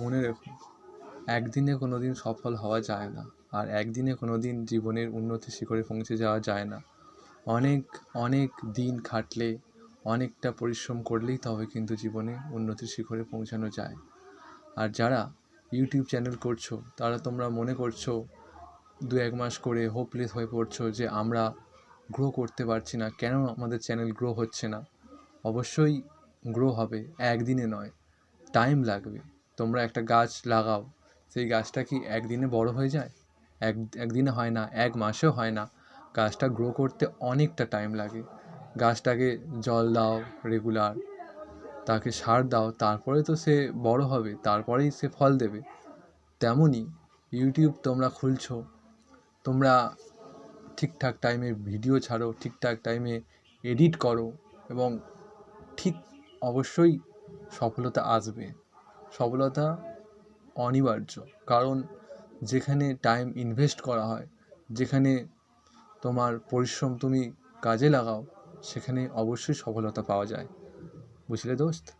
মনে রেখো, একদিনে কোনো দিন সফল হওয়া যায় না, আর একদিনে কোনো দিন জীবনের উন্নতির শিখরে পৌঁছে যাওয়া যায় না। অনেক অনেক দিন খাটলে অনেকটা পরিশ্রম করলেই তবে কিন্তু জীবনে উন্নতির শিখরে পৌঁছানো যায়। আর যারা ইউটিউব চ্যানেল করছ, তারা তোমরা মনে করছ, দু এক মাস করে হোপলেস হয়ে পড়ছো যে আমরা গ্রো করতে পারছি না, কেন আমাদের চ্যানেল গ্রো হচ্ছে না? অবশ্যই গ্রো হবে, একদিনে নয় টাইম লাগবে। তোমরা একটা গাছ লাগাও, সেই গাছটা কি একদিনে বড় হয়ে যায়? এক, একদিনে হয় না, এক মাসেও হয় না। গাছটা গ্রো করতে অনেকটা টাইম লাগে। গাছটাকে জল দাও রেগুলার তাকে সার দাও, তারপরে তো সে বড় হবে, তারপরেই সে ফল দেবে। তেমনই ইউটিউব তোমরা খুলছো, তোমরা ঠিকঠাক টাইমে ভিডিও ছাড়ো, ঠিকঠাক টাইমে এডিট করো এবং ঠিক অবশ্যই সফলতা আসবে। সফলতা অনিবার্য। কারণ যেখানে টাইম ইনভেস্ট করা হয়, যেখানে তোমার পরিশ্রম তুমি কাজে লাগাও, সেখানে অবশ্যই সফলতা পাওয়া যায়। বুঝলে দোস্ত?